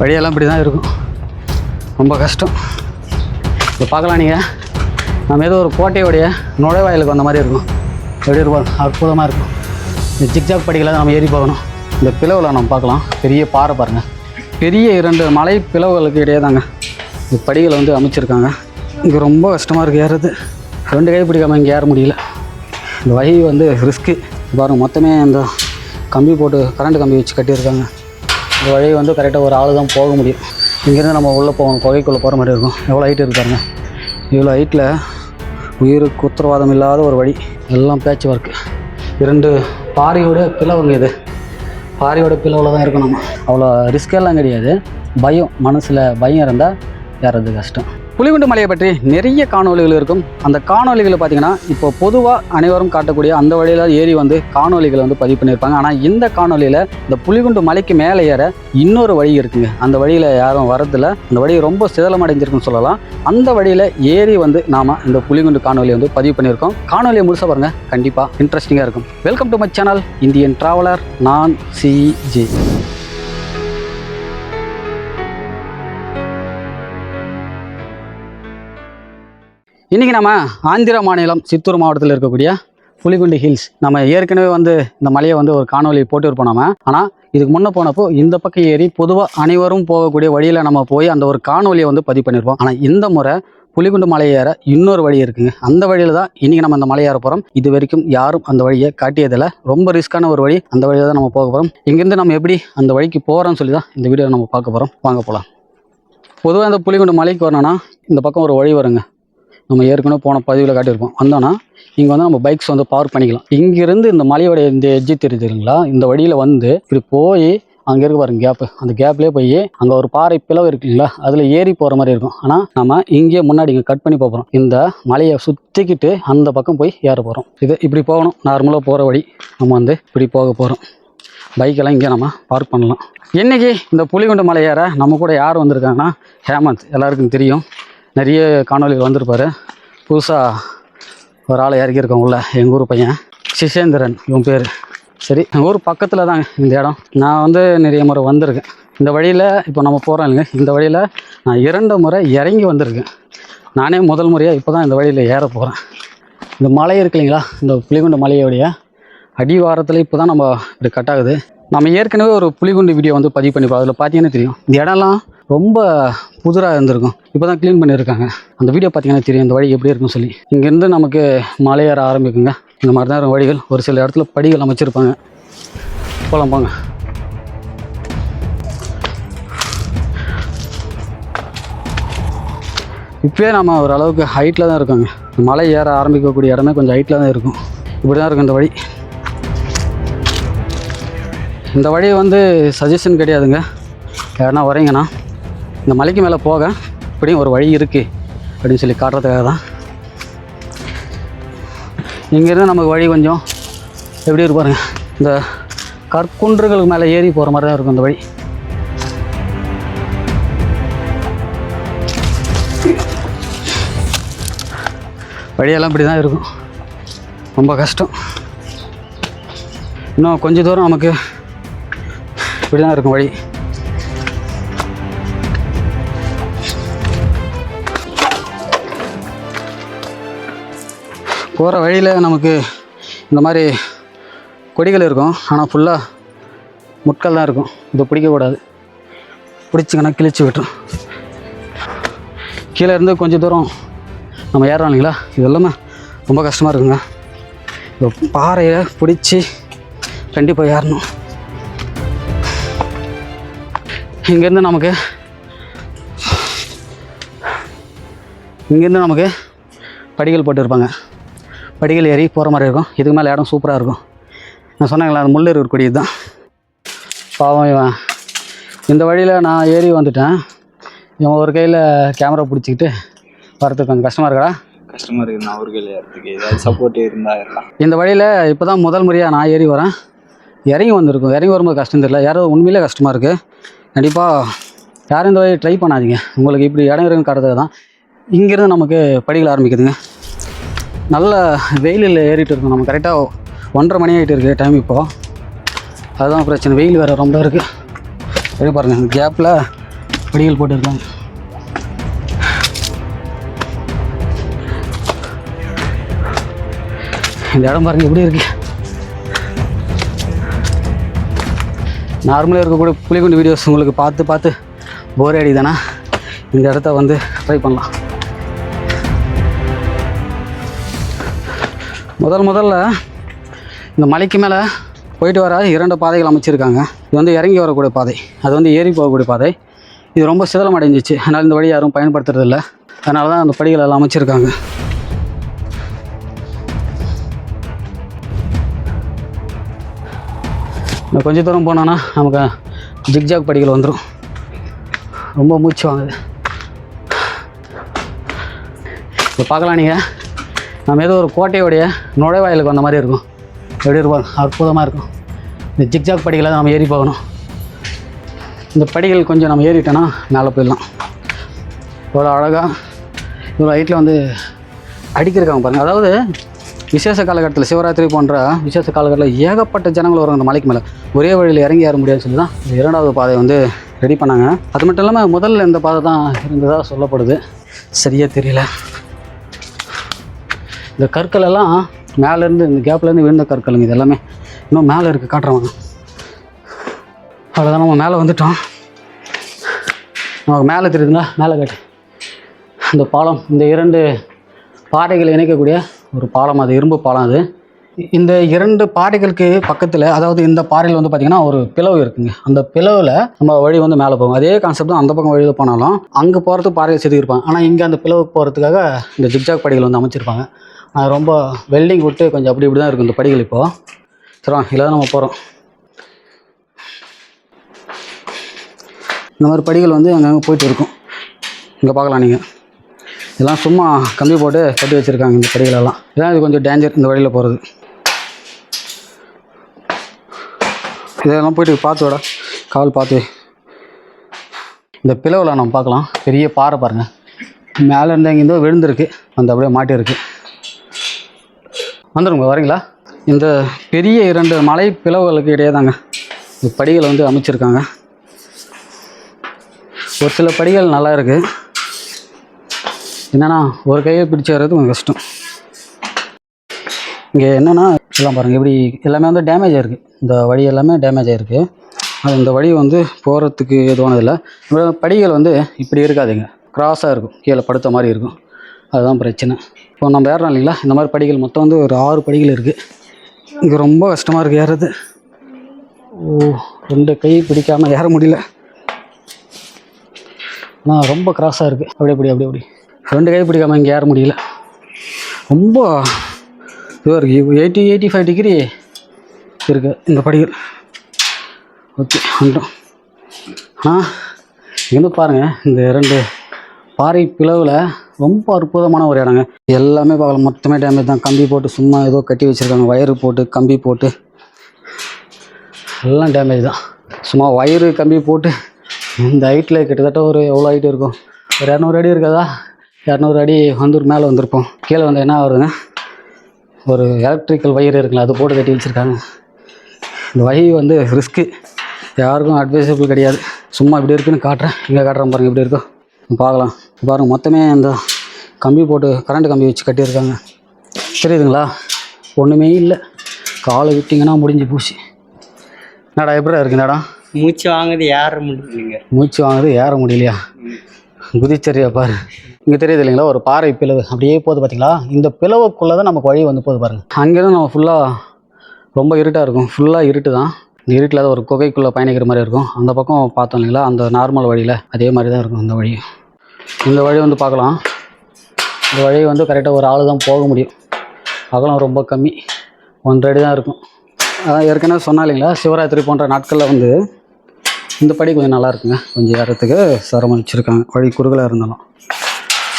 வழியெல்லாம் இப்படி தான் இருக்கும். ரொம்ப கஷ்டம். இப்போ பார்க்கலாம் நீங்கள் நம்ம ஏதோ ஒரு கோட்டையோடைய நுழைவாயிலுக்கு வந்த மாதிரி இருக்கும். எப்படி இருப்போம் அற்புதமாக இருக்கும். இந்த ஜிக்ஜாக் படிக்கலாம் நம்ம ஏறி போகணும். இந்த பிளவில் நம்ம பார்க்கலாம். பெரிய பாறை பாருங்கள் பெரிய இரண்டு மலை பிளவுகளுக்கு இடையே தாங்க. இந்த படிகளை வந்து அமைச்சிருக்காங்க. இங்கே ரொம்ப கஷ்டமாக இருக்குது ஏறுறது. ரெண்டு கை பிடிக்காமல் இங்கே ஏற முடியல. இந்த வழி வந்து ரிஸ்க்கு பாருங்கள் மொத்தமே இந்த கம்பி போட்டு கரண்ட் கம்பி வச்சு கட்டியிருக்காங்க. இந்த வழி வந்து கரெக்டாக ஒரு ஆள் தான் போக முடியும். இங்கேருந்து நம்ம உள்ளே போகணும். குகைக்குள்ளே போகிற மாதிரி இருக்கும். எவ்வளோ ஹைட் இருக்காருங்க இவ்வளோ ஹைட்டில் உயிருக்கு உத்தரவாதம் இல்லாத ஒரு வழி. எல்லாம் பேச்சு ஒர்க்கு இரண்டு பாறையோட பிளவுங்க இது. பாறையோட பிளவில் தான் இருக்கும் நம்ம. அவ்வளோ ரிஸ்கெல்லாம் கிடையாது. பயம் மனசில் பயம் இருந்தால் ஏறது கஷ்டம். புலிகுண்டு மலையை பற்றி நிறைய காணொளிகள் இருக்கும். அந்த காணொலிகளை பார்த்தீங்கன்னா இப்போ பொதுவாக அனைவரும் காட்டக்கூடிய அந்த வழியில் ஏறி வந்து காணொலிகளை வந்து பதிவு பண்ணியிருப்பாங்க. ஆனால் இந்த காணொலியில் இந்த புலிகுண்டு மலைக்கு மேலே ஏற இன்னொரு வழி இருக்குங்க. அந்த வழியில் யாரும் வரதில்ல அந்த வழி ரொம்ப சிதலம் அடைஞ்சிருக்குன்னு சொல்லலாம். அந்த வழியில் ஏறி வந்து நாம் இந்த புலிகுண்டு காணொலி வந்து பதிவு பண்ணியிருக்கோம். காணொலியை முழுசாக பாருங்கள் கண்டிப்பாக இன்ட்ரெஸ்டிங்காக இருக்கும். Welcome to my channel Indian traveller நான் சிஜே இன்றைக்கி நம்ம ஆந்திர மாநிலம் சித்தூர் மாவட்டத்தில் இருக்கக்கூடிய புலிகுண்டு ஹில்ஸ். நம்ம ஏற்கனவே வந்து இந்த மலையை வந்து ஒரு காணொலி போட்டிருப்போம் நம்ம ஆனால் இதுக்கு முன்னே போனப்போ இந்த பக்கம் ஏறி பொதுவாக அனைவரும் போகக்கூடிய வழியில் நம்ம போய் அந்த ஒரு காணொலியை வந்து பதிவு பண்ணியிருப்போம் ஆனால் இந்த முறை புலிகுண்டு மலை ஏற இன்னொரு வழி இருக்குங்க. அந்த வழியில் தான் இன்றைக்கி நம்ம அந்த மலை ஏற போகிறோம் இது வரைக்கும் யாரும் அந்த வழியை காட்டியதில்லை. ரொம்ப ரிஸ்க்கான ஒரு வழி. அந்த வழியில் தான் நம்ம போக போகிறோம் இங்கேருந்து நம்ம எப்படி அந்த வழிக்கு போகிறோம்னு சொல்லி தான் இந்த வீடியோ நம்ம பார்க்க போகிறோம் வாங்க போகலாம் பொதுவாக இந்த புலிகுண்டு மலைக்கு வரணும்னா இந்த பக்கம் ஒரு வழி வருங்க. நம்ம ஏற்கனவே போன பதிவில் காட்டியிருப்போம் வந்தோன்னா இங்கே வந்து நம்ம பைக்ஸ் வந்து பார்க் பண்ணிக்கலாம். இங்கேருந்து இந்த மலையோடைய இந்த எஜ்ஜி தெரியுதுங்களா இந்த வழியில் வந்து இப்படி போய் அங்கே இருக்க பாருங்க கேப்பு அந்த கேப்லேயே போய் அங்கே ஒரு பாறை பிளவு இருக்குங்களா அதில் ஏறி போகிற மாதிரி இருக்கும். ஆனால் நம்ம இங்கேயே முன்னாடி இங்கே கட் பண்ணி போகிறோம் இந்த மலையை சுற்றிக்கிட்டு அந்த பக்கம் போய் ஏற போகிறோம் இது இப்படி போகணும். நார்மலாக போகிற வழி. நம்ம வந்து இப்படி போக போகிறோம் பைக்கெல்லாம் இங்கே நம்ம பார்க் பண்ணலாம். இன்றைக்கி இந்த புலிகுண்டு மலை ஏற நம்ம கூட யார் வந்திருக்காங்கன்னா ஹேமந்த். எல்லாருக்கும் தெரியும். நிறைய காணொலிகள் வந்திருப்பார். புதுசாக ஒரு ஆளை இறக்கியிருக்கோம் உள்ள எங்கள் ஊர் பையன். சிசேந்திரன் இவன் பேர். சரி எங்கள் ஊர் பக்கத்தில் தாங்க இந்த இடம். நான் வந்து நிறைய முறை வந்திருக்கேன். இந்த வழியில் இப்போ நம்ம போகிறோம் இல்லைங்க. இந்த வழியில் நான் இரண்டு முறை இறங்கி வந்திருக்கேன். நானே முதல் முறையாக இப்போ தான் இந்த வழியில் ஏற போகிறேன் இந்த மலை இருக்கு இல்லைங்களா? இந்த புலிகுண்டு மலையோடைய அடிவாரத்தில் இப்போ தான் நம்ம இப்படி கட் ஆகுது. நம்ம ஏற்கனவே ஒரு புலிகுண்டு வீடியோ வந்து பதிவு பண்ணிப்போம் அதில் பார்த்தீங்கன்னா தெரியும். இந்த இடம்லாம் ரொம்ப புதுராக இருந்திருக்கும். இப்போ தான் க்ளீன் பண்ணியிருக்காங்க. அந்த வீடியோ பார்த்தீங்கன்னா தெரியும். இந்த வழி எப்படி இருக்குன்னு சொல்லி. இங்கேருந்து நமக்கு மலை ஏற ஆரம்பிக்குங்க. இந்த மாதிரி தான் இருக்கும் வழிகள். ஒரு சில இடத்துல படிகள் அமைச்சிருப்பாங்க. போகலாம் போங்க. இப்போயே நம்ம ஓரளவுக்கு ஹைட்டில் தான் இருக்கோங்க. மலை ஏற ஆரம்பிக்கக்கூடிய இடமே கொஞ்சம் ஹைட்டில் தான் இருக்கும். இப்படி தான் இருக்கும் இந்த வழி. இந்த வழி வந்து சஜஷன் கிடையாதுங்க. யாருன்னா வரீங்கன்னா இந்த மலைக்கு மேலே போக இப்படியும் ஒரு வழி இருக்குது அப்படின்னு சொல்லி காட்டுறதுக்காக தான். இங்கேருந்து நமக்கு வழி கொஞ்சம் எப்படி இருப்பாருங்க இந்த கற்குன்றுகளுக்கு மேலே ஏறி போகிற மாதிரி தான் இருக்கும் இந்த வழி. வழியெல்லாம் இப்படி தான் இருக்கும். ரொம்ப கஷ்டம். இன்னும் கொஞ்சம் தூரம் நமக்கு இப்படி தான் இருக்கும் வழி. போகிற வழியில் நமக்கு இந்த மாதிரி கொடிகள் இருக்கும். ஆனால் ஃபுல்லாக முட்கள் தான் இருக்கும். இதை பிடிக்கக்கூடாது பிடிச்சிங்கன்னா கிழிச்சு விட்டுரும். கீழே இருந்து கொஞ்சம் தூரம் நம்ம ஏறோம் இல்லைங்களா இது எல்லாமே ரொம்ப கஷ்டமாக இருக்குங்க. இந்த பாறையை பிடிச்சி கண்டிப்பாக ஏறணும். இங்கேருந்து நமக்கு இங்கேருந்து நமக்கு படிகள் போட்டிருப்பாங்க. படிகள் ஏறி போகிற மாதிரி இருக்கும். இதுக்கு மேலே இடம் சூப்பராக இருக்கும். நான் சொன்னாங்களா அந்த முள்ளேறு கொடி தான். பாவம் இவன். இந்த வழியில் நான் ஏறி வந்துட்டேன். இவன் ஒரு கையில் கேமரா பிடிச்சிக்கிட்டு வரதுக்கு கொஞ்சம் கஷ்டமாக இருக்கடா? கஷ்டமா இருக்கு நான் ஒரு கையில் ஏறதுக்கு ஏதாவது சப்போர்ட் இருந்தா இருக்கலாம். இந்த வழியில் இப்போ தான் முதல் முறையாக நான் ஏறி வரேன். இறங்கி வந்திருக்கும். இறங்கி வரும்போது கஷ்டம் தெரியல. யாரும் உண்மையிலே கஷ்டமாக இருக்குது கண்டிப்பாக யாரும் இந்த வழி ட்ரை பண்ணாதீங்க. உங்களுக்கு இப்படி இடம் இருக்குன்னு காட்டுறதுக்கு தான் இங்கேருந்து நமக்கு படிகள் ஆரம்பிக்குதுங்க. நல்ல வெயிலில் ஏறிட்டு இருக்கோம் நம்ம. கரெக்டாக ஒன்றரை மணி ஆகிட்டு இருக்குது டைம் இப்போது அதுதான் பிரச்சனை. வெயில் வேறு ரொம்ப இருக்குது சரி பாருங்கள் இந்த கேப்பில் படிகள் போட்டுருக்காங்க. இந்த இடம் பாருங்கள் எப்படி இருக்கு? நார்மலாக இருக்கக்கூடிய புளிக்குண்டு வீடியோஸ் உங்களுக்கு பார்த்து பார்த்து போர் அடிதானா இந்த இடத்த வந்து ட்ரை பண்ணலாம். முதல் முதல்ல இந்த மலைக்கு மேலே போயிட்டு வர இரண்டு பாதைகள் அமைச்சிருக்காங்க. இது வந்து இறங்கி வரக்கூடிய பாதை. அது வந்து ஏறி போகக்கூடிய பாதை. இது ரொம்ப சிதலம் அடைஞ்சிச்சு. அதனால் இந்த வழி யாரும் பயன்படுத்துறதில்ல. அதனால தான் அந்த படிகள் எல்லாம் அமைச்சிருக்காங்க. இன்னும் கொஞ்ச தூரம் போனோன்னா நமக்கு ஜிக்ஜாக் படிகள் வந்துடும் ரொம்ப மூச்சு வாங்குது. இப்போ பார்க்கலாம் நீங்கள் நம்ம ஏதோ ஒரு கோட்டையோடைய நுழைவாயிலுக்கு வந்த மாதிரி இருக்கும். எப்படி இருக்கும்? அற்புதமாக இருக்கும். இந்த ஜிக்ஜாக் படிகளை நம்ம ஏறி போகணும். இந்த படிகள் கொஞ்சம் நம்ம ஏறிட்டோன்னா மேலே போயிடலாம். இவ்வளோ அழகாக இவ்வளோ ஹைட்டில் வந்து அடிக்கிருக்காங்க பாருங்கள் அதாவது விசேஷ காலகட்டத்தில் சிவராத்திரி போன்ற விசேஷ காலகட்டத்தில் ஏகப்பட்ட ஜனங்கள் வரும் அந்த மலைக்கு மேலே. ஒரே வழியில் இறங்கி ஏற முடியாதுன்னு சொல்லி தான் இந்த இரண்டாவது பாதை வந்து ரெடி பண்ணாங்க. அது மட்டும் இல்லாமல் முதல்ல இந்த பாதை தான் இருந்ததாக சொல்லப்படுது. சரியாக தெரியல. இந்த கற்கள் எல்லாம் மேலேருந்து இந்த கேப்லேருந்து விழுந்த கற்களுங்க இது எல்லாமே. இன்னும் மேலே இருக்குது காட்டுறவங்க. அவ்வளோதான் நம்ம மேலே வந்துட்டோம். நமக்கு மேலே தெரியுதுங்களா? மேலே காட்டு. இந்த பாலம் இந்த இரண்டு பாறைகளை இணைக்கக்கூடிய ஒரு பாலம் அது இரும்பு பாலம் அது. இந்த இரண்டு பாறைகளுக்கு பக்கத்தில் அதாவது இந்த பாறையில் வந்து பார்த்திங்கன்னா ஒரு பிளவு இருக்குங்க. அந்த பிளவில் நம்ம வழி வந்து மேலே போகும். அதே கான்செப்ட் தான் அந்த பக்கம் வழியில் போனாலும் அங்கே போகிறதுக்கு பாறையில் செதுக்கியிருப்பாங்க. ஆனால் இங்கே அந்த பிளவுக்கு போகிறதுக்காக இந்த ஜிக்ஜாக் படிகள் வந்து அமைச்சிருப்பாங்க. அது ரொம்ப வெல்டிங் விட்டு கொஞ்சம் அப்படி இப்படி தான் இருக்கும் இந்த படிகள் இப்போது சரி இல்லை நம்ம போகிறோம் இந்த மாதிரி படிகள் வந்து அங்கங்கே போயிட்டு இருக்கும். இங்கே பார்க்கலாம் நீங்கள் இதெல்லாம் சும்மா கம்பி போட்டு கட்டி வச்சுருக்காங்க இந்த படிகளெல்லாம். இதெல்லாம் இது கொஞ்சம் டேஞ்சர் இந்த வழியில் போகிறது இதெல்லாம் போயிட்டு பார்த்து விட. கால் பார்த்து. இந்த பிளவில் நம்ம பார்க்கலாம். பெரிய பாறை பாருங்கள் மேலே இருந்து எங்கேருந்தோ விழுந்திருக்கு. அந்த அப்படியே மாட்டியிருக்கு. வந்துடுங்க வரீங்களா? இந்த பெரிய இரண்டு மலை பிளவுகளுக்கு இடையே தாங்க படிகளை வந்து அமைச்சிருக்காங்க. ஒரு சில படிகள் நல்லா இருக்குது என்னென்னா ஒரு கையை பிடிச்சி வர்றது கொஞ்சம் கஷ்டம். இங்கே என்னென்னா எல்லாம் பாருங்கள் இப்படி எல்லாமே வந்து டேமேஜ் ஆகிருக்கு இந்த வழி எல்லாமே டேமேஜ் ஆகிருக்கு அது இந்த வழி வந்து போகிறதுக்கு எதுவானதில்லை படிகள் வந்து இப்படி இருக்காதுங்க. க்ராஸாக இருக்கும். கீழே படுத்த மாதிரி இருக்கும். அதுதான் பிரச்சனை. இப்போ நம்ம ஏறோம் இல்லைங்களா? இந்த மாதிரி படிகள் மொத்தம் வந்து ஒரு ஆறு படிகள் இருக்குது இங்கே ரொம்ப கஷ்டமாக இருக்குது ஏறுறது. ஓ ரெண்டு கை பிடிக்காமல் ஏற முடியல. ஆனால் ரொம்ப கிராஸாக இருக்குது அப்படி அப்படி அப்படி அப்படி. ரெண்டு கை பிடிக்காமல் இங்கே ஏற முடியல. ரொம்ப இதுவாக இருக்குது எயிட்டி எயிட்டி ஃபைவ் டிகிரி இருக்குது இந்த படிகள். ஓகே வந்துட்டோம். ஆ இங்கே பாருங்கள் இந்த ரெண்டு பாறை பிளவில் ரொம்ப அற்புதமான ஒரு இடங்க. எல்லாமே பார்க்கலாம். மொத்தமே டேமேஜ் தான். கம்பி போட்டு சும்மா ஏதோ கட்டி வச்சுருக்காங்க. வயரு போட்டு கம்பி போட்டு. எல்லாம் டேமேஜ் தான். சும்மா ஒயரு கம்பி போட்டு. இந்த ஹைட்டில் கிட்டத்தட்ட ஒரு எவ்வளோ ஹைட் இருக்கும்? ஒரு இரநூறு அடி இருக்காதா? இரநூறு அடி வந்து மேலே வந்திருப்போம். கீழே வந்து என்ன வருதுங்க ஒரு எலக்ட்ரிக்கல் வயிறு இருக்குல்ல அது போட்டு கட்டி வச்சுருக்காங்க. இந்த வயி வந்து ரிஸ்க்கு யாருக்கும் அட்வைசபிள் கிடையாது. சும்மா இப்படி இருக்குன்னு காட்டுறேன். இங்கே காட்டுறேன் பாருங்கள் இப்படி இருக்கும். பார்க்கலாம். பாருங்கள் மொத்தமே இந்த கம்பி போட்டு கரண்ட் கம்பி வச்சு கட்டியிருக்காங்க. தெரியுதுங்களா ஒன்றுமே இல்லை. காலை விட்டிங்கன்னா முடிஞ்சு போச்சு. என்னடா எப்படிடா இருக்கு இந்த இடம் மூச்சு வாங்குது ஏற முடியலைங்க மூச்சு வாங்குது ஏற முடியலையா? குதிச்சரியா பாரு. இங்கே தெரியுது இல்லைங்களா ஒரு பாறை பிளவு. அப்படியே போகுது பார்த்தீங்களா இந்த பிளவுக்குள்ளே தான் நமக்கு வழி வந்து போகுது பாருங்க. அங்கேருந்து நம்ம ஃபுல்லாக ரொம்ப இருட்டாக இருக்கும். ஃபுல்லாக இருட்டு தான். இந்த இருட்டில் தான் ஒரு குகைக்குள்ளே பயணிக்கிற மாதிரி இருக்கும். அந்த பக்கம் பார்த்தோம் இல்லைங்களா? அந்த நார்மல் வழியில் அதே மாதிரி தான் இருக்கும் இந்த வழி. இந்த வழி வந்து பார்க்கலாம். இந்த வழி வந்து கரெக்டாக ஒரு ஆள் தான் போக முடியும். அகலம் ரொம்ப கம்மி. ஒன்றரை அடி தான் இருக்கும். அதான் ஏற்கனவே சொன்னா இல்லைங்களா? சிவராத்திரி போன்ற நாட்களில் வந்து இந்த படி கொஞ்சம் நல்லா இருக்குங்க. கொஞ்சம் ஏறத்துக்கு சிரமம் வச்சுருக்காங்க வழி குறுகலாக இருந்தாலும்.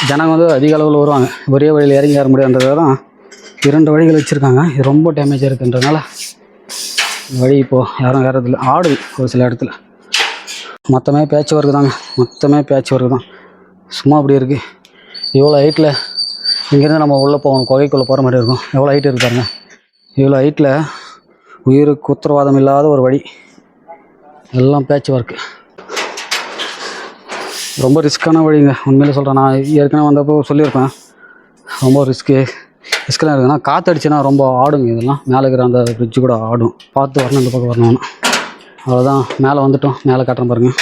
ஜனங்க வந்து அதிக அளவில் வருவாங்க. ஒரே வழியில் இறங்கி ஏற முடியாதுன்றதை தான் இரண்டு வழிகள் வச்சுருக்காங்க. இது ரொம்ப டேமேஜ் இருக்குன்றதுனால இந்த வழி இப்போது யாரும் ஏறதில்லை. ஆடுது ஒரு சில இடத்துல. மொத்தமே பேச்சு ஒர்க்கு தாங்க. மொத்தமே பேச்சு ஒர்க்கு தான். சும்மா அப்படி இருக்குது இவ்வளோ ஹைட்டில் இங்கேருந்து நம்ம உள்ளே போகணும். குகைக்குள்ளே போகிற மாதிரி இருக்கும். எவ்வளோ ஹைட் இருக்கு இவ்வளோ ஹைட்டில் உயிருக்கு உத்தரவாதம் இல்லாத ஒரு வழி. எல்லாம் பேட்ச் ஒர்க்கு ரொம்ப ரிஸ்க்கான வழிங்க. உண்மையிலே சொல்கிறேன் நான் ஏற்கனவே வந்தப்போ சொல்லியிருப்பேன். ரொம்ப ரிஸ்க்கு ரிஸ்க்கெலாம் இருக்குதுன்னா காற்று அடிச்சுன்னா ரொம்ப ஆடுங்க இதெல்லாம். மேலே இருக்கிற அந்த ஃப்ரிட்ஜு கூட ஆடும். பார்த்து வரணும் இந்த பக்கம் வரணும்னு. அவ்வளோதான் மேலே வந்துட்டோம். மேலே காட்டுறேன் பாருங்கள்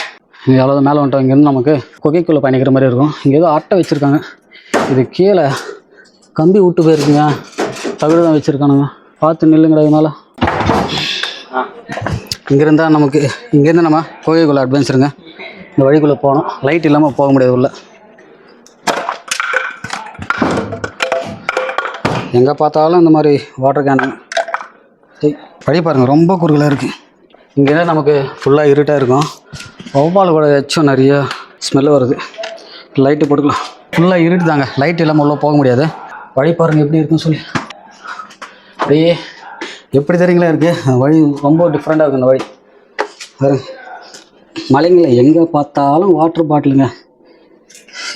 இங்கே அவ்வளோதான் மேலே வந்துட்டோம் இங்கேருந்து நமக்கு குகைக்குள்ளே பயணிக்கிற மாதிரி இருக்கும். இங்கே ஏதோ அட்டை வச்சுருக்காங்க. இது கீழே கம்பி விட்டு போயிருக்குங்க. தகுடு தான் வச்சுருக்கானுங்க. பார்த்து நில்லுங்கடா மேலே இங்கேருந்தா நமக்கு இங்கேருந்து நம்ம கோகைக்குள்ளே அட்வென்ச்சருங்க இந்த வழிக்குள்ளே போகணும். லைட் இல்லாமல் போக முடியாது உள்ள. எங்கே பார்த்தாலும் இந்த மாதிரி வாட்டர் கேனு படி பாருங்கள் ரொம்ப குறுகலாக இருக்குது இங்கேருந்து நமக்கு ஃபுல்லாக இருட்டாக இருக்கும். வௌவால் கூட எச்சும் நிறைய ஸ்மெல் வருது. லைட்டு போட்டுக்கலாம். ஃபுல்லாக இருட்டு தாங்க. லைட் இல்லாமல் உள்ளே போக முடியாது. வழி பாருங்கள் எப்படி இருக்குன்னு சொல்லி. அப்படியே எப்படி தெரியுங்களா இருக்குது வழி ரொம்ப டிஃப்ரெண்ட்டாக இருக்குது அந்த வழி. பாருங்க. மலைங்கள எங்கே பார்த்தாலும் வாட்டர் பாட்டிலுங்க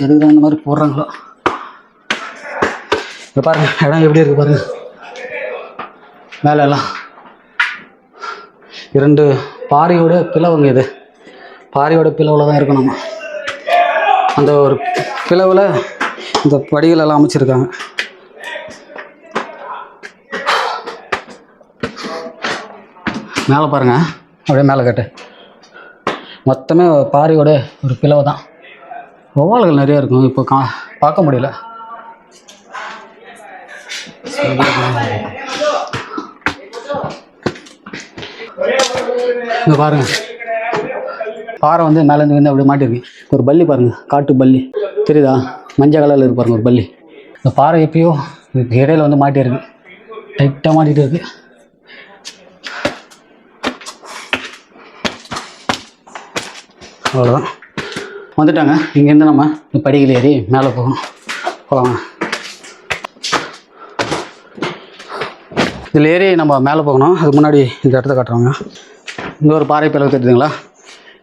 எதுக்கு தான் இந்த மாதிரி போடுறாங்களோ. இப்போ பாருங்கள் இடம் எப்படி இருக்குது பாருங்கள் மேலே எல்லாம் இரண்டு பாறையோட பிளவுங்க இது. பாறையோட பிளவில் தான் இருக்கும் நம்ம. அந்த ஒரு பிளவில் இந்த படிகள் எல்லாம் அமைச்சிருக்காங்க. மேலே பாருங்கள் அப்படியே மேலே கட்டு. மொத்தமே பாறையோட ஒரு பிளவு தான். ஒவ்வாள்கள் நிறைய இருக்கும். இப்போ கா பார்க்க முடியல. இங்கே பாருங்கள் பாறை வந்து மேலேருந்து வந்து அப்படியே மாட்டிருக்கு ஒரு பள்ளி பாருங்கள் காட்டு பள்ளி தெரியுதா? மஞ்சள் கலரில் இருக்கு பாருங்கள் ஒரு பள்ளி இந்த பாறை எப்பயோ இதுக்கு இடையில வந்து மாட்டியிருக்கு டைட்டாக மாட்டிகிட்டு இருக்கு. அவ்வளோதான் வந்துட்டாங்க. இங்கேருந்து நம்ம இந்த படிகள் ஏறி மேலே போகணும். போகலாமா இதில் ஏறி நம்ம மேலே போகணும். அதுக்கு முன்னாடி இந்த இடத்த காட்டுறோங்க. இங்கே ஒரு பாறை பிளவு தெரியுதுங்களா?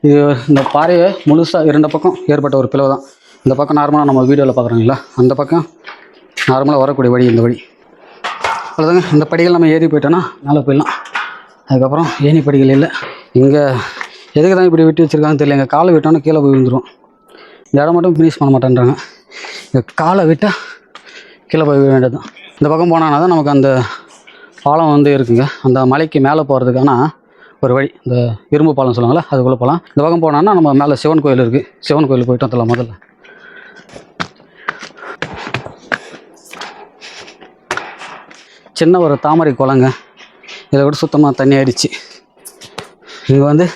இது இந்த பாறையை முழுசாக இரண்டு பக்கம் ஏற்பட்ட ஒரு பிளவு தான். இந்த பக்கம் நார்மலாக நம்ம வீடியோவில் பார்க்குறோங்களா அந்த பக்கம் நார்மலாக வரக்கூடிய வழி இந்த வழி. அவ்வளோதாங்க இந்த படிகள் நம்ம ஏறி போயிட்டோன்னா மேலே போயிடலாம். அதுக்கப்புறம் ஏணி படிகள் இல்லை. இங்கே எதுக்கு தான் இப்படி விட்டு வச்சுருக்காங்கன்னு தெரியல. எங்கள் காலை விட்டோன்னா கீழே போய் விழுந்துடும் இந்த இடம் மட்டும் ஃபினிஷ் பண்ண மாட்டேன்றாங்க. இந்த காலை விட்டால் கீழே போய் விழ வேண்டியது தான் இந்த பக்கம் போனான்னா தான் நமக்கு அந்த பாலம் வந்து இருக்குங்க. அந்த மலைக்கு மேலே போகிறதுக்கான ஒரு வழி. இந்த இரும்பு பாலம் சொல்லுவாங்களா அதுக்குள்ளே போகலாம் இந்த பக்கம் போனோன்னா நம்ம மேலே சிவன் கோயில் இருக்குது சிவன் கோயில் போயிட்டு வந்துடலாம் முதல்ல. சின்ன ஒரு தாமரை குளங்க. இதை விட சுத்தமாக தண்ணி ஆயிடுச்சு இங்கே வந்து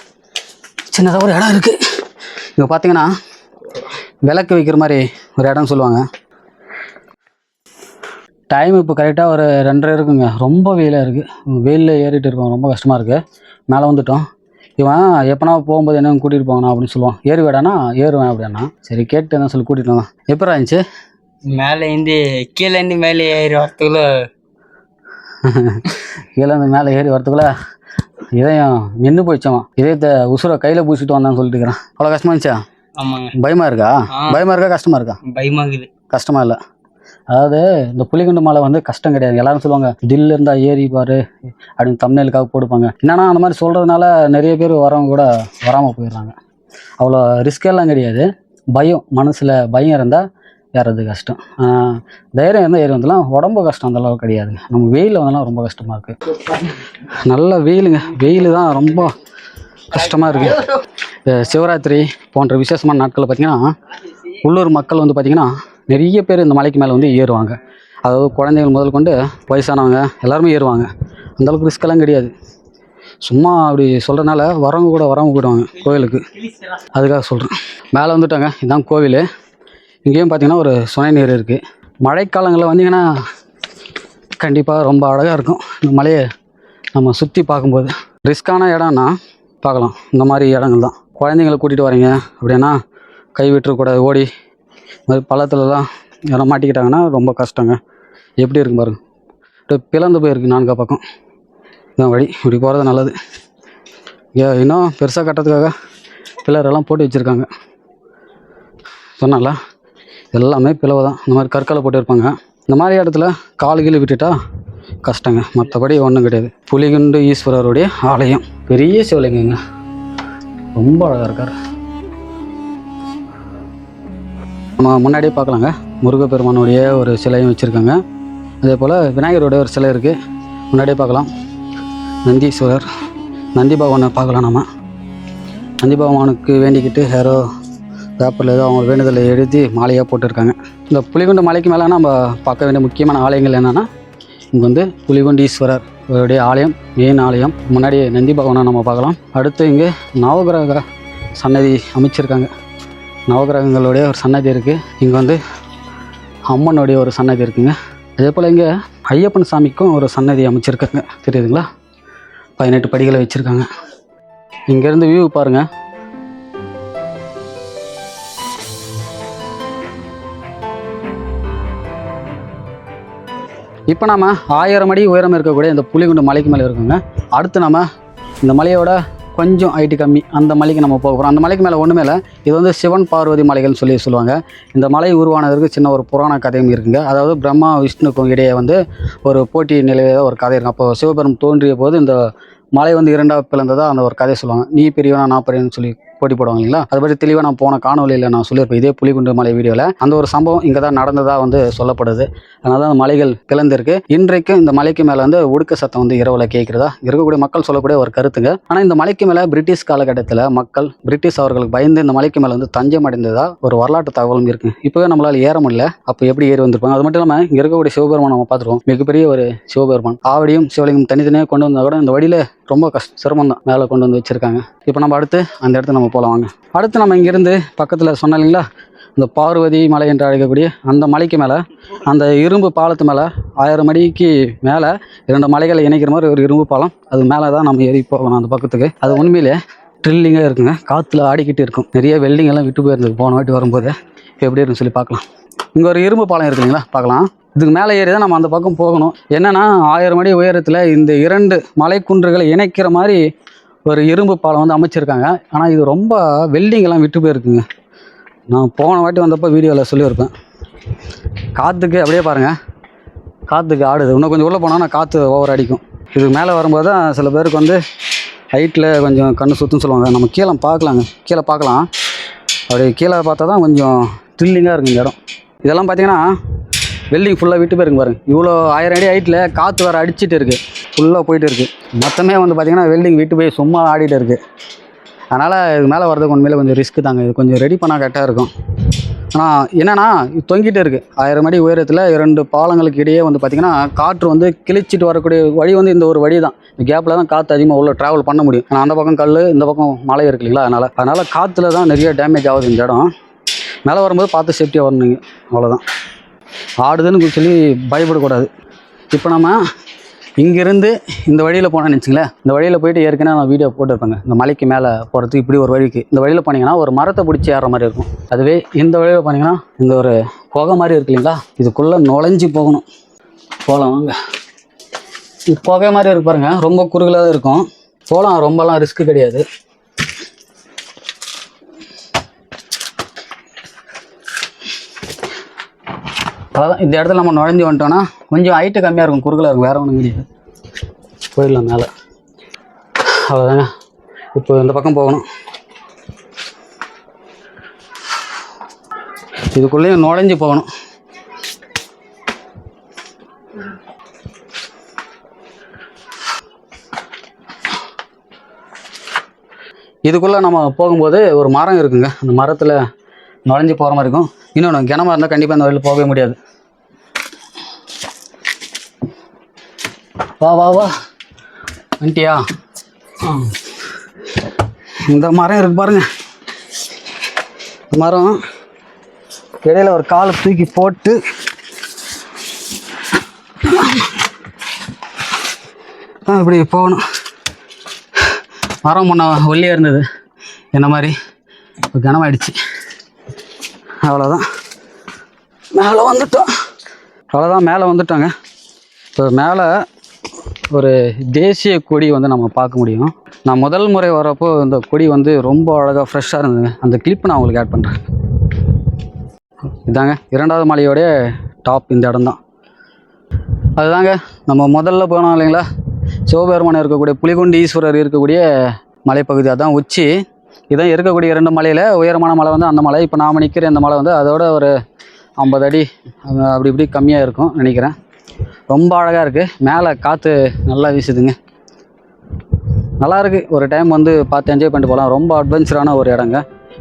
சின்னதாக ஒரு இடம் இருக்குது இங்கே பார்த்தீங்கன்னா விளக்கு வைக்கிற மாதிரி ஒரு இடம் சொல்லுவாங்க. டைம் இப்போ கரெக்டாக ஒரு ரெண்டரை இருக்குங்க. ரொம்ப வெயிலாக இருக்குது வெயிலில் ஏறிட்டு இருக்கோம். ரொம்ப கஷ்டமாக இருக்குது மேலே வந்துட்டோம். இவன் எப்போனா போகும்போது என்ன கூட்டிகிட்டு போங்கண்ணா அப்படின்னு சொல்லுவான். ஏறி வேடானா ஏறுவேன் அப்படின்னா. சரி கேட்டு என்ன சொல்லி கூட்டிகிட்டு வந்தான். எப்போ இருந்துச்சு? மேலேருந்து கீழேருந்து மேலே ஏறி வரத்துக்குள்ள கீழே இருந்து மேலே ஏறி வரதுக்குள்ள இதயம் நின்று போயிடுச்சான் இதயத்தை உசுரை கையில் பூசிட்டு வந்தான்னு சொல்லிட்டு இருக்கிறான். அவ்வளோ கஷ்டமா இருந்துச்சா? ஆமாங்க. பயமா இருக்கா? ஆ. பயமா இருக்கா? கஷ்டமா இருக்கா? பயமாகுது கஷ்டமா இல்லை. அதாவது இந்த புலிகுண்டு மலை வந்து கஷ்டம் கிடையாது. எல்லாரும் சொல்லுவாங்க டில்லு இருந்தா ஏறி பாரு அப்படின்னு தமிழ்நாளுக்காக போடுப்பாங்க என்னன்னா அந்த மாதிரி சொல்றதுனால நிறைய பேர் வரவங்க கூட வராமல் போயிடுறாங்க. அவ்வளோ ரிஸ்கெல்லாம் கிடையாது. பயம் மனசில் பயம் இருந்தால் ஏறது கஷ்டம். தைரியம் இருந்தால் ஏறி வந்துலாம் உடம்பு கஷ்டம் அந்தளவு கிடையாதுங்க நம்ம வெயிலில் வந்தாலும் ரொம்ப கஷ்டமாக இருக்குது நல்ல வெயிலுங்க. வெயில் தான் ரொம்ப கஷ்டமாக இருக்குது சிவராத்திரி போன்ற விசேஷமான நாட்களில் பார்த்திங்கன்னா உள்ளூர் மக்கள் வந்து பார்த்திங்கன்னா நிறைய பேர் இந்த மலைக்கு மேலே வந்து ஏறுவாங்க. அதாவது குழந்தைகள் முதல் கொண்டு வயசானவங்க எல்லாருமே ஏறுவாங்க. அந்த அளவுக்கு ரிஸ்க்கெல்லாம் கிடையாது. சும்மா அப்படி சொல்கிறனால வரவங்க கூட வரவங்க கூடுவாங்க கோயிலுக்கு. அதுக்காக சொல்கிறேன் மேலே வந்துட்டாங்க. இதுதான் கோவில். இங்கேயும் பார்த்தீங்கன்னா ஒரு சுனை நீர் இருக்குது மழைக்காலங்களில் வந்தீங்கன்னா கண்டிப்பாக ரொம்ப அழகாக இருக்கும். இந்த மலையை நம்ம சுற்றி பார்க்கும்போது. ரிஸ்க்கான இடம்னா பார்க்கலாம். இந்த மாதிரி இடங்கள் தான் குழந்தைங்கள கூட்டிகிட்டு வரீங்க அப்படின்னா கை விட்டுறக்கூடாது ஓடி அது மாதிரி பள்ளத்துலலாம் யாரும் மாட்டிக்கிட்டாங்கன்னா ரொம்ப கஷ்டங்க. எப்படி இருக்கும் பாருங்க. அப்படியே பிளந்து போயிருக்கு நான்கா பக்கம். இதான் வழி. இப்படி போகிறது நல்லது. ஏ இன்னும் பெருசாக கட்டுறதுக்காக பிள்ளரெல்லாம் போட்டு வச்சுருக்காங்க. சொன்னால எல்லாமே பிளவு தான். இந்த மாதிரி கற்களை போட்டு இருப்பாங்க இந்த மாதிரி இடத்துல காலு கீழே விட்டுட்டா கஷ்டங்க. மற்றபடி ஒன்றும் கிடையாது. புலிகுண்டு ஈஸ்வரருடைய ஆலயம். பெரிய சிவலிங்கங்க. ரொம்ப அழகாக இருக்கார். நம்ம முன்னாடியே பார்க்கலாங்க. முருகப்பெருமானுடைய ஒரு சிலையும் வச்சுருக்காங்க. அதே போல் விநாயகருடைய ஒரு சிலை இருக்குது முன்னாடியே பார்க்கலாம். நந்தீஸ்வரர். நந்தி பகவானை பார்க்கலாம் நம்ம நந்தி பகவானுக்கு வேண்டிக்கிட்டு யாரோ பேப்பரில் ஏதோ அவங்க வேண்டுதலை எழுதி மாலையாக போட்டிருக்காங்க. இந்த புலிகுண்டு மலைக்கு மேலே நம்ம பார்க்க வேண்டிய முக்கியமான ஆலயங்கள் என்னென்னா இங்கே வந்து புலிகுண்டீஸ்வரர் இவருடைய ஆலயம் மெயின் ஆலயம். முன்னாடி நந்தி பகவானை நம்ம பார்க்கலாம். அடுத்து இங்கே நவகிரக சன்னதி அமைச்சிருக்காங்க. நவகிரகங்களுடைய ஒரு சன்னதி இருக்குது இங்கே வந்து அம்மனுடைய ஒரு சன்னதி இருக்குங்க. அதே போல் இங்கே ஐயப்பன் சாமிக்கும் ஒரு சன்னதி அமைச்சிருக்காங்க. தெரியுதுங்களா? பதினெட்டு படிகளை வச்சுருக்காங்க. இங்கேருந்து வியூ பாருங்கள் இப்போ நாம் ஆயிரம் அடி உயரம் இருக்கக்கூடிய இந்த புலிகுண்டு மலைக்கு மேலே இருக்குங்க. அடுத்து நம்ம இந்த மலையோட கொஞ்சம் ஹைட்டு கம்மி. அந்த மலைக்கு நம்ம போக போகிறோம் அந்த மலைக்கு மேலே ஒன்றுமே இல்லை. இது வந்து சிவன் பார்வதி மலைகள்னு சொல்லி சொல்லுவாங்க. இந்த மலை உருவானதற்கு சின்ன ஒரு புராண கதையும் இருக்குங்க. அதாவது பிரம்மா விஷ்ணுக்கும் இடையே வந்து ஒரு போட்டி நிலையில ஒரு கதை இருக்கும் அப்போ சிவபெரும் தோன்றிய போது இந்த மலை வந்து இரண்டாக பிளந்ததாக அந்த ஒரு கதை சொல்லுவாங்க. நீ பெரியவனா நான் பெரியவன்னு சொல்லி போட்டி போடுவாங்க இல்லைங்களா? அது பற்றி தெளிவாக நான் போன காணொலியில் நான் சொல்லியிருப்பேன். இதே புலிகுண்டு மலை வீடியோவில் அந்த ஒரு சம்பவம் இங்கே தான் நடந்ததாக வந்து சொல்லப்படுது. அதனால தான் அந்த மலைகள் பிளந்திருக்கு இன்றைக்கும் இந்த மலைக்கு மேலே வந்து ஒடுக்க சத்தம் வந்து இரவில் கேட்குறதா? இருக்கக்கூடிய மக்கள் சொல்லக்கூடிய ஒரு கருத்துங்க. ஆனால் இந்த மலைக்கு மேலே பிரிட்டிஷ் காலகட்டத்தில் மக்கள் பிரிட்டிஷ் அவர்களுக்கு பயந்து இந்த மலைக்கு மேலே வந்து தஞ்சம் அடைந்ததா ஒரு வரலாற்று தகவலும் இருக்கு. இப்போவே நம்மளால் ஏற முடியல. அப்போ எப்படி ஏறி வந்திருப்பாங்க? அது மட்டும் இல்லாமல் இங்கே இருக்கக்கூடிய சிவபெருமான் நம்ம பார்த்துருவோம் மிகப்பெரிய ஒரு சிவபெருமான். ஆவடியும் சிவலிங்கம் தனித்தனியாக கொண்டு வந்தால் கூட இந்த வழியில் ரொம்ப கஷ்ட சிரமம் தான் மேலே கொண்டு வந்து வச்சுருக்காங்க. இப்போ நம்ம அடுத்து அந்த இடத்துக்கு நம்ம போகலாம் வாங்க. அடுத்து நம்ம இங்கேருந்து பக்கத்தில் சொன்னோம் இல்லைங்களா? இந்த பார்வதி மலை என்று அழைக்கக்கூடிய அந்த மலைக்கு மேலே அந்த இரும்பு பாலத்து மேலே ஆயிரம் அடிக்கு மேலே இரண்டு மலைகளை இணைக்கிற மாதிரி ஒரு இரும்பு பாலம். அது மேலே தான் நம்ம ஏறி போகணும் அந்த பக்கத்துக்கு. அது உண்மையிலே ட்ரில்லிங்காக இருக்குங்க. காற்றுல ஆடிக்கிட்டு இருக்கும். நிறைய வெல்டிங் எல்லாம் விட்டு போயிருந்தது. போன வாட்டி வரும்போது. எப்படி இருக்குன்னு சொல்லி பார்க்கலாம். இங்கே ஒரு இரும்பு பாலம் இருக்குதுங்களா பார்க்கலாம். இதுக்கு மேலே ஏறி தான் நம்ம அந்த பக்கம் போகணும். என்னென்னா ஆயிரம் அடி உயரத்தில் இந்த இரண்டு மலைக்குன்றுகளை இணைக்கிற மாதிரி ஒரு இரும்பு பாலம் வந்து அமைச்சிருக்காங்க. ஆனால் இது ரொம்ப வெல்டிங்கெல்லாம் விட்டு போயிருக்குங்க. நான் போன வாட்டி வந்தப்போ வீடியோவில் சொல்லியிருப்பேன். காற்றுக்கு அப்படியே பாருங்கள் காற்றுக்கு ஆடுது. இன்னும் கொஞ்சம் உள்ளே போனால் காற்று ஓவர் அடிக்கும். இதுக்கு மேலே வரும்போது தான் சில பேருக்கு வந்து ஹைட்டில் கொஞ்சம் கண்ணு சுற்றுன்னு சொல்லுவாங்க. நம்ம கீழே பார்க்கலாங்க. கீழே பார்க்கலாம். அப்படி கீழே பார்த்தா தான் கொஞ்சம் த்ரில்லிங்காக இருக்கும் இந்த இடம். இதெல்லாம் பார்த்தீங்கன்னா வெல்டிங் ஃபுல்லாக விட்டு போயிருங்க பாருங்க. இவ்வளோ ஆயிரம் அடி ஹைட்டில் காற்று வேறு அடிச்சுட்டு இருக்குது ஃபுல்லாக போயிட்டு இருக்குது மொத்தமே வந்து பார்த்தீங்கன்னா வெல்டிங் விட்டு போய் சும்மா ஆடிட்டு இருக்குது அதனால் இது மேலே வர்றதுக்கு உண்மையில கொஞ்சம் ரிஸ்க் தாங்க. இது கொஞ்சம் ரெடி பண்ணால் கரெக்டாக இருக்கும். ஆனால் என்னென்னா இது தொங்கிட்டே இருக்குது ஆயிரம் அடி உயரத்தில் இரண்டு பாலங்களுக்கு இடையே வந்து பார்த்திங்கன்னா காற்று வந்து கிழிச்சிட்டு வரக்கூடிய வழி வந்து இந்த ஒரு வழி தான் இந்த கேப்பில் தான் காற்று அதிகமாக உள்ள ட்ராவல் பண்ண முடியும். ஆனால் அந்த பக்கம் கல் இந்த பக்கம் மழை இருக்கு இல்லைங்களா அதனால். அதனால் காற்றுல தான் நிறைய டேமேஜ் ஆகுது இந்த இடம். மேலே வரும்போது பார்த்து சேஃப்டியாக வரணுங்க. அவ்வளோதான் ஆடுதுன்னு சொல்லி பயப்படக்கூடாது. இப்போ நம்ம இங்கேருந்து இந்த வழியில் போனோம்னு வச்சுங்களேன் இந்த வழியில் போயிட்டு ஏற்கனவே நான் வீடியோ போட்டிருப்பேங்க. இந்த மலைக்கு மேலே போகிறதுக்கு இப்படி ஒரு வழிக்கு. இந்த வழியில் போனீங்கன்னா ஒரு மரத்தை பிடிச்சி ஏறுற மாதிரி இருக்கும். அதுவே இந்த வழியில் போனீங்கன்னா இந்த ஒரு குகை மாதிரி இருக்கு இல்லைங்களா? இதுக்குள்ளே நுழைஞ்சு போகணும். போகலாம் வாங்க. இது குகை மாதிரி இருக்கு ரொம்ப குறுகலாக தான் இருக்கும். போகலாம் ரொம்பலாம் ரிஸ்க்கு கிடையாது. அதான் இந்த இடத்துல நம்ம நுழைஞ்சு வந்துட்டோம்னா கொஞ்சம் ஹைட்டு கம்மியாக இருக்கும் குறுக்கில் இருக்கும் வேற ஒன்றும் கிடையாது. போயிடலாம் மேலே. அவ்வளோதாங்க இப்போ இந்த பக்கம் போகணும். இதுக்குள்ளேயும் நுழைஞ்சு போகணும். இதுக்குள்ளே நம்ம போகும்போது ஒரு மரம் இருக்குங்க. அந்த மரத்தில் நுழைஞ்சு போகிற மாதிரி இருக்கும். இன்னொன்று கிணமா இருந்தால் கண்டிப்பாக இந்த வழியில் போகவே முடியாது. வா வா வா. வந்துட்டியா. இந்த மரம் இருக்கு பாருங்க. இந்த மரம் இடையில ஒரு காலை தூக்கி போட்டு ஆ, இப்படி போகணும். மரம் முன்ன ஒல்லியாக இருந்தது. என்ன மாதிரி? இப்போ கனமாயிடுச்சு. அவ்வளோதான் மேலே வந்துட்டோம். அவ்வளோதான் மேலே வந்துட்டோங்க. இப்போ மேலே ஒரு தேசிய கொடி வந்து நம்ம பார்க்க முடியும். நான் முதல் முறை வரப்போ இந்த கொடி வந்து ரொம்ப அழகாக ஃப்ரெஷ்ஷாக இருந்ததுங்க. அந்த கிளிப் நான் உங்களுக்கு ஆட் பண்ணுறேன் இதாங்க இரண்டாவது மலையோடைய டாப் இந்த இடம் தான் அதுதாங்க நம்ம முதல்ல போனோம் இல்லைங்களா? சிவபெருமான் இருக்கக்கூடிய புலிகுண்டி ஈஸ்வரர் இருக்கக்கூடிய மலைப்பகுதி அதான் உச்சி. இதான் இருக்கக்கூடிய இரண்டு மலையில் உயரமான மலை வந்து அந்த மலை. இப்போ நாம் நிற்கிற இந்த மலை வந்து அதோட ஒரு ஐம்பது அடி அப்படி இப்படி கம்மியாக இருக்கும் நினைக்கிறேன். ரொம்ப அழகாக இருக்குது மேலே காற்று நல்லா வீசுதுங்க. நல்லா இருக்குது ஒரு டைம் வந்து பார்த்து என்ஜாய் பண்ணிட்டு போகலாம் ரொம்ப அட்வென்ச்சரான ஒரு இடங்க.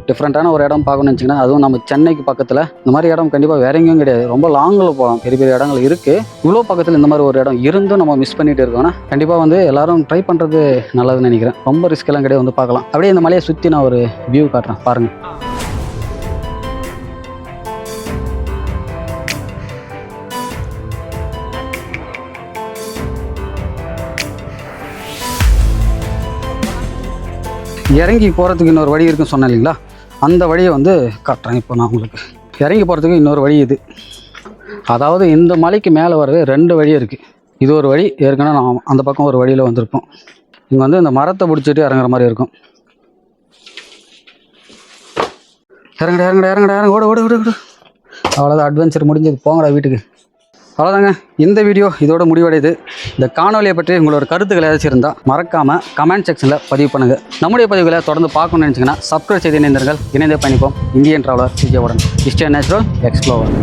டிஃப்ரெண்ட்டான ஒரு இடம் பார்க்கணும்னு வச்சிங்கன்னா அதுவும் நம்ம சென்னைக்கு பக்கத்தில். இந்த மாதிரி இடம் கண்டிப்பாக வேற எங்கேயும் கிடையாது. ரொம்ப லாங்கில் போகலாம் பெரிய பெரிய இடங்கள் இருக்குது இவ்வளோ பக்கத்தில் இந்த மாதிரி ஒரு இடம் இருந்தும் நம்ம மிஸ் பண்ணிட்டு இருக்கோம்னா கண்டிப்பாக வந்து எல்லாரும் ட்ரை பண்ணுறது நல்லதுன்னு நினைக்கிறேன். ரொம்ப ரிஸ்க் எல்லாம் கிடையாது. வந்து பார்க்கலாம். அப்படியே இந்த மலையை சுற்றி நான் ஒரு வியூ காட்டுறேன். பாருங்கள் இறங்கி போகிறதுக்கு இன்னொரு வழி இருக்குன்னு சொன்னேன் இல்லைங்களா? அந்த வழியை வந்து காட்டுறேன் இப்போ நான் உங்களுக்கு. இறங்கி போகிறதுக்கு இன்னொரு வழி இது. அதாவது இந்த மலைக்கு மேலே வரவே ரெண்டு வழி இருக்குது இது ஒரு வழி ஏற்கனவே நான் அந்த பக்கம் ஒரு வழியில் வந்திருப்போம். இங்கே வந்து இந்த மரத்தை பிடிச்சிட்டு இறங்குற மாதிரி இருக்கும். இறங்கடா இறங்கடா இறங்கடா இறங்க ஓடு ஓடு ஓடு ஓடு. அவ்வளோதான் அட்வென்ச்சர் முடிஞ்சது. போங்கடா வீட்டுக்கு. அவ்வளோதாங்க இந்த வீடியோ இதோட முடிவடையுது. இந்த காணொலியை பற்றி உங்களோட கருத்துக்கள் ஏதாச்சும் இருந்தால் மறக்காமல் கமெண்ட் செக்ஷனில் பதிவு பண்ணுங்கள் நம்முடைய பதிவுகளை தொடர்ந்து பார்க்கணும்னு நினச்சிங்கன்னா சப்ஸ்கிரைப் செய்து இணைந்தர்கள் இணைந்தே பயணிப்போம். இந்தியன் ட்ராவலர் விஜயவுடன் இஸ்டே நேச்சுரல் எக்ஸ்ப்ளோவர்